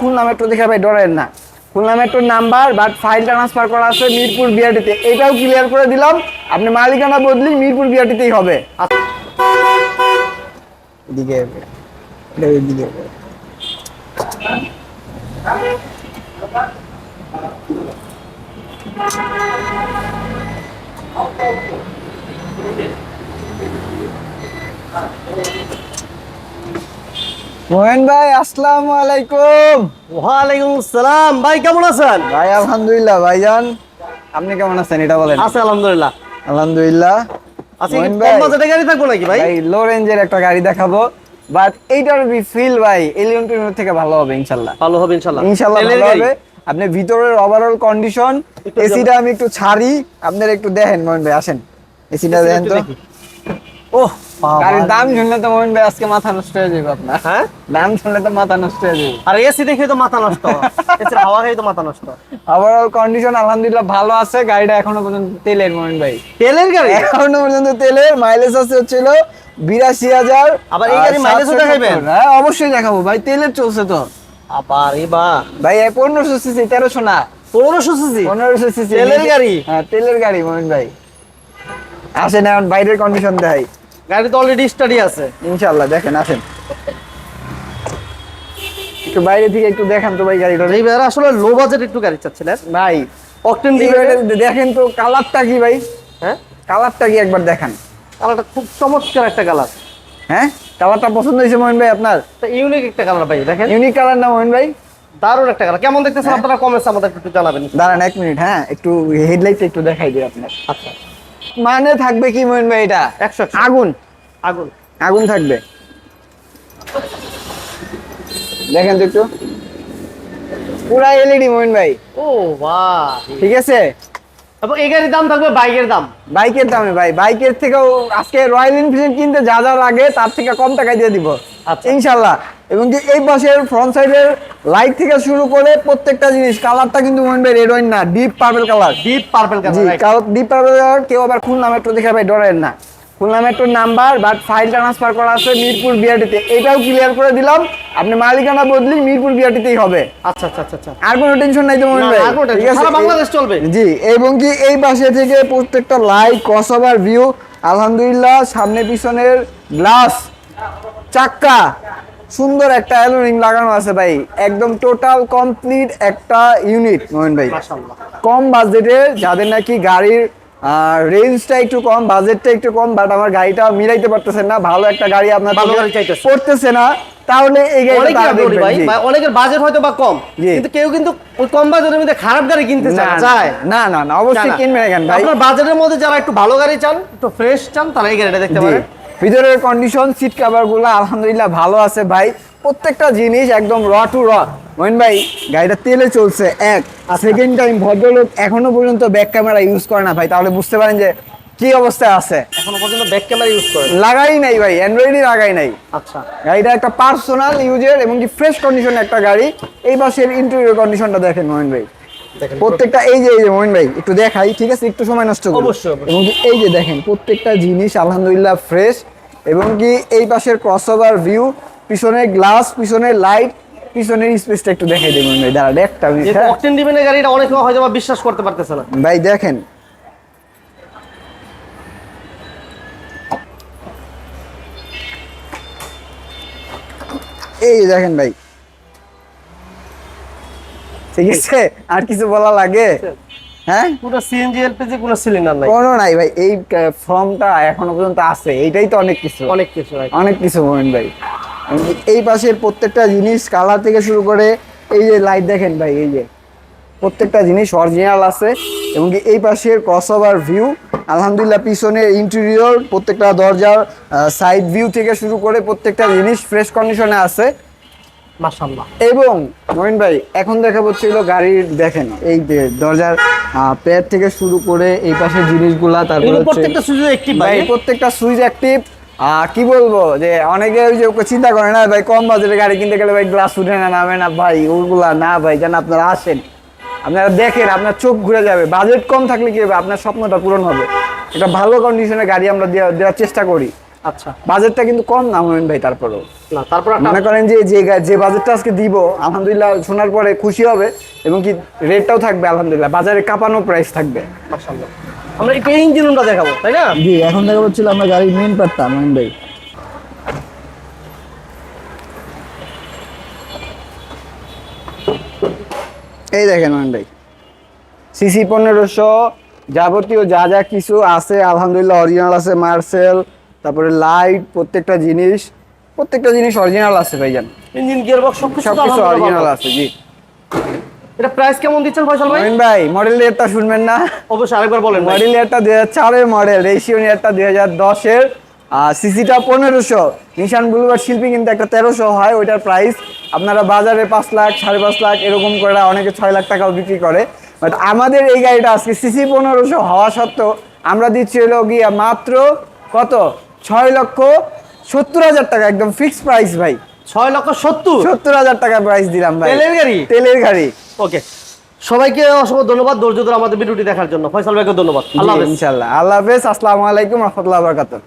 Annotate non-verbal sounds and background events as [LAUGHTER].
Khulna metro দেখে ভাই ডরেন না। খুলনা মেট্রোর নাম্বার বাট ফাইল ট্রান্সফার করা আছে মিরপুর বিআরটিতে। এটাও ক্লিয়ার করে দিলাম, আপনি মালিকানা বদলি মিরপুর বিআরটিতেই হবে। মোহেন ভাই আসসালামু আলাইকুম। ওয়ালাইকুম সালাম ভাই কেমন আছেন? ভাই আলহামদুলিল্লাহ ভাইজান। আপনি কেমন আছেন এটা বলেন। আছে আলহামদুলিল্লাহ। আলহামদুলিল্লাহ। কম বাজেটে গাড়ি থাকব নাকি ভাই? ভাই লো রেঞ্জের একটা গাড়ি দেখাবো। বাট এইটার ফিল ভাই এলিয়ন থেকে ভালো হবে ইনশাল্লাহ। ভালো হবে ইনশাল্লাহ। ইনশাল্লাহ ভালো হবে। আপনি ভিতরের ওভারঅল কন্ডিশন এসিটা আমি একটু ছাড়ি। আপনারা একটু দেখেন মোহন ভাই আসেন। এসিটা দেখেন তো। ওহ গাড়ির দাম শুনলে তো ভাই আজকে মাথা নষ্ট হয়ে যাবে আপনার। হ্যাঁ? দাম শুনলে তো মাথা নষ্ট হয়ে যাবে। আর এসি দেখে তো মাথা নষ্ট। [LAUGHS] এসির হাওয়া খেয়ে তো মাথা নষ্ট। ওভারঅল কন্ডিশন আলহামদুলিল্লাহ ভালো আছে গাড়িটা এখনও পর্যন্ত তেলের ভাই। তেলের গাড়ি? এখনও পর্যন্ত তেলের মাইলেজ আছে হচ্ছিল বিরাশি হাজার। আবার এই গাড়ি হ্যাঁ অবশ্যই দেখাবো। ভাই তেলের চলছে তো। আবার এবা ভাই পনেরোশো সিসি তেরোশো না। পনেরোশো সিসি পনেরোশো সিসি তেলের গাড়ি? হ্যাঁ তেলের গাড়ি মোহন ভাই। আসেন এখন বাইরের কন্ডিশন দেখাই। গাড়ি তো অলরেডি স্টাডি আছে দেখেন আসেন। একটু বাইরে থেকে একটু দেখান তো ভাই গাড়িটা। এই আসলে লো বাজেট একটু গাড়ি চাচ্ছিলেন। ভাই অকটেন দেখেন তো কালারটা কি ভাই? হ্যাঁ? কালারটা কি একবার দেখান। কালারটা খুব চমৎকার একটা কালার হ্যাঁ? কালারটা পছন্দ হয়েছে মোহন ভাই আপনার? ইউনিক একটা কালার ভাই দেখেন। ইউনিক কালার না মোহন ভাই? দারুণ একটা কালার কেমন দেখতেছেন? হ্যাঁ। আপনারা কমেন্টস আমাদের একটু জানাবেন। দাঁড়ান এক মিনিট হ্যাঁ একটু হেডলাইট একটু দেখাই দিই আপনার। আচ্ছা। মানে থাকবে কি মহিন ভাই এটা? একশো। আগুন। আগুন। আগুন থাকবে। দেখেন তো একটু। পুরা এলইডি মহিন ভাই। ও বাহ। ঠিক আছে? এবং এই গাড়ির দাম থাকবে বাইকের দাম। বাইকের দামে ভাই বাইকের থেকেও আজকে রয়্যাল এনফিল্ড কিনতে যা যা লাগে তার থেকে কম টাকায় দিয়ে দিব। আচ্ছা। ইনশাল্লাহ এবং এই পাশের ফ্রন্ট সাইডের লাইট থেকে শুরু করে প্রত্যেকটা জিনিস কালারটা কিন্তু মনে ভাই রেড ওয়াইন না deep purple colour deep purple colour কারণ ডিপ পার্পল কালার কেউ আবার খুলনা একটু দেখে ভাই ডরেন না। খুলনা মেট্রোর নাম্বার বাট ফাইল ট্রান্সফার করা আছে মিরপুর বিআরটিতে। এটাও ক্লিয়ার করে দিলাম আপনি মালিকানা বদলি মিরপুর বিআরটিতেই হবে। আচ্ছা আচ্ছা আচ্ছা আচ্ছা। আর কোনো টেনশন নাই তো মোহন না, ভাই। ঠিক আছে? সারা বাংলাদেশ চলবে। জি এবং কি এই পাশে থেকে প্রত্যেকটা লাইট ক্রসওভার ভিউ আলহামদুলিল্লাহ সামনে পিছনের গ্লাস চাক্কা সুন্দর একটা অ্যালোরিং লাগানো আছে ভাই। একদম টোটাল কমপ্লিট একটা ইউনিট মোহন ভাই। মাশাআল্লাহ। কম বাজেটে যাদের নাকি গাড়ির রেঞ্জটা একটু কম বাজেটটা একটু কম বাট আমার গাড়িটা মিলাইতে পারতেছেন না। ভালো একটা গাড়ি আপনার ভালো গাড়ি চাইতেছে। পড়তেছে না। তাহলে এই গাড়িটা ভাই অনেকের বাজেট হয়তো বা কম কিন্তু কেউ কিন্তু ওই কম বাজেটের মধ্যে খারাপ গাড়ি কিনতে চায় না, না, না অবশ্যই। কিনবেন এখান ভাই। আপনার বাজেটের মধ্যে যারা একটু ভালো গাড়ি চান একটু ফ্রেশ চান তারা এই গাড়িটা দেখতে পারেন। ভিতরের কন্ডিশন সিট কভারগুলো আলহামদুলিল্লাহ ভালো আছে ভাই। প্রত্যেকটা জিনিস একদম র টু র মোহিন ভাই গাড়িটা তেলে চলছে এক। সেকেন্ড টাইম ভদ্রলোক এখনও পর্যন্ত ব্যাক ক্যামেরা ইউজ করে না ভাই। তাহলে বুঝতে পারেন যে কি অবস্থায় আছে। এখনও পর্যন্ত ব্যাক ক্যামেরা ইউজ করে। লাগাই নাই ভাই অ্যান্ড্রয়েডই লাগাই নাই। আচ্ছা। গাড়িটা একটা পার্সোনাল ইউজের এবং কি ফ্রেশ কন্ডিশন একটা গাড়ি। এই পাশের ইন্টেরিয়র কন্ডিশনটা দেখেন মোহিন ভাই। প্রত্যেকটা এই যে এই যে মোহিন ভাই একটু দেখাই ঠিক আছে? একটু সময় নষ্ট করুন অবশ্যই। এবং এই যে দেখেন প্রত্যেকটা জিনিস আলহামদুলিল্লাহ ফ্রেশ এবং কি এই পাশের ক্রস ক্রসওভার ভিউ পিছনের গ্লাস পিছনের লাইট পিছনের স্পেসটা একটু দেখাই দেবেন ভাই দাঁড়া একটা হ্যাঁ? অকটেন ডিভেনের গাড়িটা অনেক হয়তো বিশ্বাস করতে পারতেছে না। ভাই দেখেন। এই দেখেন ভাই। ঠিক আছে? আর কিছু বলা লাগে? হ্যাঁ? পুরো সিএনজি এলপিজি কোনো সিলিন্ডার নাই। কোনো নাই ভাই এই ফর্মটা এখনও পর্যন্ত আছে এইটাই তো অনেক কিছু। অনেক কিছু অনেক কিছু মোমেন্ট ভাই। এই পাশের প্রত্যেকটা জিনিস কালার থেকে শুরু করে এই যে লাইট দেখেন ভাই এই যে প্রত্যেকটা জিনিস অরিজিনাল আছে এবং এই পাশের ক্রস ক্রসওভার ভিউ আলহামদুলিল্লাহ পিছনের ইন্টেরিয়র প্রত্যেকটা দরজার সাইড ভিউ থেকে শুরু করে প্রত্যেকটা জিনিস ফ্রেশ কন্ডিশনে আছে। এবং মহিন ভাই এখন দেখা হচ্ছিল গাড়ির দেখেন এই যে দরজার প্যাড থেকে শুরু করে এই পাশের জিনিসগুলা তারপরে প্রত্যেকটা সুযোগ একটি ভাই ভাই প্রত্যেকটা সুইচ অ্যাক্টিভ কি বলব যে অনেকে ওই যে চিন্তা করে না ভাই কম বাজেটের গাড়ি কিনতে গেলে ভাই গ্লাস উঠে না নামে না ভাই ওগুলা না ভাই যেন আপনারা আসেন। আপনারা দেখেন আপনার চোখ ঘুরে যাবে। বাজেট কম থাকলে কি হবে? আপনার স্বপ্নটা পূরণ হবে। এটা ভালো কন্ডিশনের গাড়ি আমরা দেওয়ার চেষ্টা করি। আচ্ছা। বাজেটটা কিন্তু কম না মোমেন ভাই তারপরেও। না তারপর মনে করেন যে যে যে বাজেটটা আজকে দিব আলহামদুলিল্লাহ শোনার পরে খুশি হবে এবং কি রেটটাও থাকবে আলহামদুলিল্লাহ। বাজারে কাঁপানো প্রাইস থাকবে। মাশাআল্লাহ। আমরা একটু ইঞ্জিন রুমটা দেখাবো তাই না? জি এখন দেখা হচ্ছিল আমরা গাড়ির মেন পার্টটা মোমেন ভাই এই দেখেন মোমেন ভাই সিসি পনেরোশো যাবতীয় যা যা কিছু আছে আলহামদুলিল্লাহ অরিজিনাল আছে মার্সেল তারপরে লাইট প্রত্যেকটা জিনিস প্রত্যেকটা জিনিস অরিজিনাল আছে ভাইজান। ইঞ্জিন গিয়ার বক্স সব কিছু সবকিছু অরিজিনাল আছে জি। এটা প্রাইস কেমন দিচ্ছেন ফয়সাল ভাই? ভাই মডেল ইয়ারটা শুনবেন না। অবশ্যই আরেকবার বলেন মডেল ইয়ারটা দুই হাজার চারের মডেল রেশিও ইয়ারটা দুই হাজার দশের। আর সিসিটা পনেরোশো। নিশান বুলুবার শিল্পী কিন্তু একটা তেরোশো হয় ওইটার প্রাইস আপনারা বাজারে পাঁচ লাখ সাড়ে পাঁচ লাখ এরকম করে অনেকে ছয় লাখ টাকাও বিক্রি করে। বাট আমাদের এই গাড়িটা আজকে সিসি পনেরোশো হওয়া সত্ত্বেও আমরা দিচ্ছি হলো গিয়া মাত্র কত? ছয় লক্ষ সত্তর হাজার টাকা একদম ফিক্সড প্রাইস ভাই। ছয় লক্ষ সত্তর। সত্তর হাজার টাকা প্রাইস দিলাম ভাই। তেলের গাড়ি? তেলের গাড়ি। ওকে। সবাইকে অসংখ্য ধন্যবাদ ধৈর্য ধরে আমাদের ভিডিওটি দেখার জন্য। ফয়সাল ভাইকে ধন্যবাদ। আল্লাহ ইনশাল্লাহ আল্লাহ হাফেজ। আসসালামু আলাইকুম রহমতুল্লাহ বরকাতুহ।